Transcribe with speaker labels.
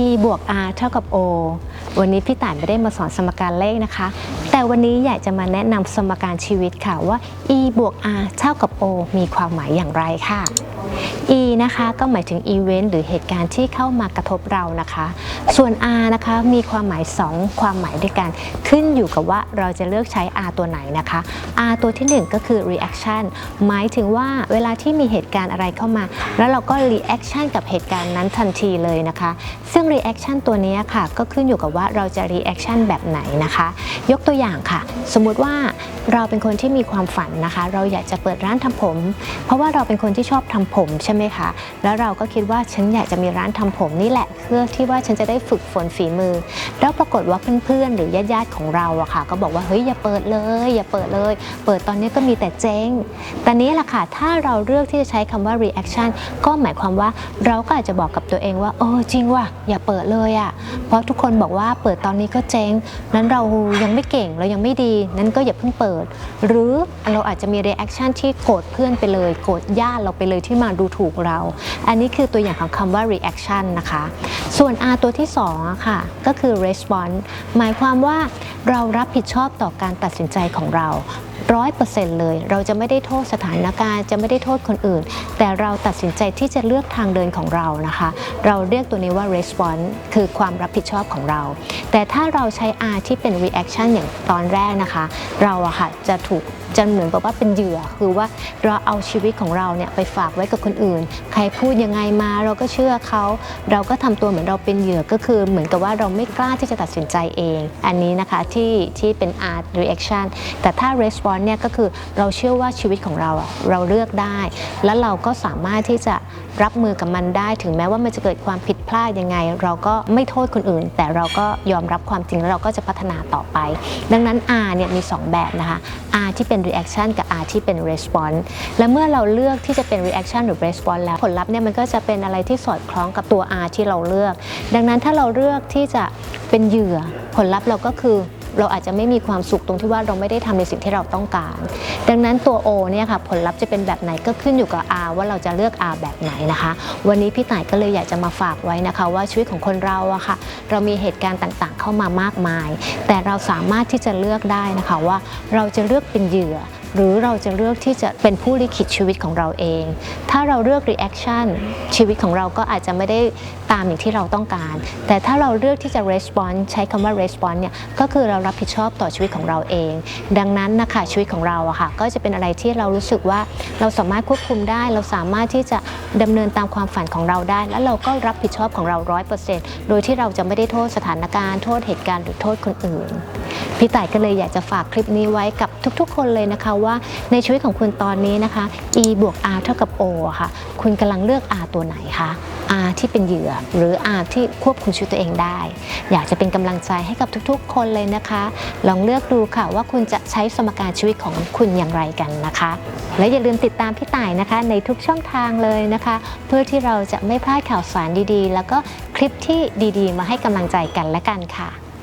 Speaker 1: e บวก r เท่ากับ o วันนี้พี่ต่ายไม่ได้มาสอนสมการเลขนะคะ แต่วันนี้อยากจะมาแนะนำสมการชีวิตค่ะว่า e บวก r เท่ากับ o มีความหมายอย่างไรค่ะ e นะคะก็หมายถึงอีเวนต์หรือเหตุการณ์ที่เข้ามากระทบเรานะคะ ส่วน r นะคะมีความหมาย 2 ความหมายด้วยกัน ขึ้นอยู่กับว่าเราจะเลือกใช้ r ตัวไหนนะคะ r ตัวทีหนึ่1 ก็คือ reaction หมายถึงว่าเวลาที่มีเหตุการณ์อะไรเข้ามา แล้วเราก็ reaction กับเหตุการณ์นั้นทันทีเลยนะคะ ซึ่ง reaction ตัวนี้ค่ะก็ขึ้นอยู่กับว่าเราจะ reaction แบบไหนนะคะ ยกตัวอย่างค่ะ สมมุติว่าเราเป็นคนที่มีความฝันนะคะ เราอยากจะเปิดร้านทำผม เพราะว่าเราเป็นคนที่ชอบทำผมใช่ไหมคะ แล้วเราก็คิดว่าฉันอยากจะมีร้านทำผมนี่แหละ เพื่อที่ว่าฉันจะได้ฝึกฝนฝีมือ แล้วปรากฏว่าเพื่อนๆ หรือญาติๆของเราอะค่ะ ก็บอกว่าเฮ้ยอย่าเปิดเลย อย่าเปิดเลย เปิดตอนนี้ก็มีแต่เจ๊งแต่นี้แหละค่ะถ้าเราเลือกที่จะใช้คำว่า reaction ก็หมายความว่าเราก็อาจจะบอกกับตัวเองว่าเออจริงว่ะอย่าเปิดเลยอะเพราะทุกคนบอกว่าเปิดตอนนี้ก็เจ๊งนั้นเรายังไม่เก่งเรายังไม่ดี นั้นก็อย่าเพิ่งเปิด หรือเราอาจจะมี reaction ที่โกรธเพื่อนไปเลยโกรธญาติเราไปเลยที่มาดูถูกเรา อันนี้คือตัวอย่างของคำว่า reaction นะคะ ส่วน R ตัวที่2อะค่ะก็คือ response หมายความว่าเรารับผิดชอบต่อการตัดสินใจของเราร้อยเปอร์เซ็นต์เลย เราจะไม่ได้โทษสถานการณ์จะไม่ได้โทษคนอื่น แต่เราตัดสินใจที่จะเลือกทางเดินของเรานะคะ เราเรียกตัวนี้ว่า response คือความรับผิดชอบของเรา แต่ถ้าเราใช้ R ที่เป็น reaction อย่างตอนแรกนะคะ เราอะค่ะจะถูกจะเหมือนกับว่าเป็นเหยื่อคือว่าเราเอาชีวิตของเราเนี่ยไปฝากไว้กับคนอื่น ใครพูดยังไงมาเราก็เชื่อเขาเราก็ทำตัวเหมือนเราเป็นเหยื่อก็คือ เหมือนกับว่าเราไม่กล้าที่จะตัดสินใจเอง อันนี้นะคะที่ที่เป็น art reaction แต่ถ้า response เนี่ยก็คือเราเชื่อว่าชีวิตของเราอะเราเลือกได้ แล้วเราก็สามารถที่จะรับมือกับมันได้ ถึงแม้ว่ามันจะเกิดความผิดพลาดยังไง เราก็ไม่โทษคนอื่น แต่เราก็ยอมรับความจริงแล้วเราก็จะพัฒนาต่อไป ดังนั้น R เนี่ยมี 2 แบบนะคะ R ที่เป็น reaction กับ R ที่เป็น response และเมื่อเราเลือกที่จะเป็น reaction หรือ response แล้วผลลัพธ์เนี่ยมันก็จะเป็นอะไรที่สอดคล้องกับตัว R ที่เราเลือก ดังนั้นถ้าเราเลือกที่จะเป็นเหยื่อผลลัพธ์เราก็คือ เราอาจจะไม่มีความสุขตรงที่ว่าเราไม่ได้ทำในสิ่งที่เราต้องการ ดังนั้นตัว O เนี่ยค่ะผลลัพธ์จะเป็นแบบไหนก็ขึ้นอยู่กับ R ว่าเราจะเลือก R แบบไหนนะคะ วันนี้พี่ต่ายก็เลยอยากจะมาฝากไว้นะคะ ว่าชีวิตของคนเราอะค่ะ เรามีเหตุการณ์ต่างๆ เข้ามามากมาย แต่เราสามารถที่จะเลือกได้นะคะว่าเราจะเลือกเป็นเหยื่อ หรือเราจะเลือกที่จะเป็นผู้ลิขิตชีวิตของเราเอง ถ้าเราเลือก reaction ชีวิตของเราก็อาจจะไม่ได้ตามอย่างที่เราต้องการ แต่ถ้าเราเลือกที่จะ response ใช้คำว่า response เนี่ยก็คือเรารับผิดชอบต่อชีวิตของเราเอง ดังนั้นนะคะชีวิตของเราอะค่ะก็จะเป็นอะไรที่เรารู้สึกว่าเราสามารถควบคุมได้ เราสามารถที่จะดำเนินตามความฝันของเราได้ และเราก็รับผิดชอบของเรา 100%โดยที่เราจะไม่ได้โทษสถานการณ์โทษเหตุการณ์หรือโทษคนอื่น พี่ต่ายก็เลยอยากจะฝากคลิปนี้ไว้กับทุกๆ คนเลยนะคะว่าในชีวิตของคุณตอนนี้นะคะ e บวก r เท่ากับ o ค่ะ คุณกำลังเลือก r ตัวไหนคะ R ที่เป็นเหยื่อ หรือ R ที่ควบคุมชีวิตตัวเองได้ อยากจะเป็นกำลังใจให้กับทุกๆ คนเลยนะคะ ลองเลือกดูค่ะว่าคุณจะใช้สมการชีวิตของคุณอย่างไรกันนะคะ และอย่าลืมติดตามพี่ต่ายนะคะ ในทุกช่องทางเลยนะคะ เพื่อที่เราจะไม่พลาดข่าวสารดีๆ แล้วก็คลิปที่ดีๆ มาให้กำลังใจกันและกันค่ะ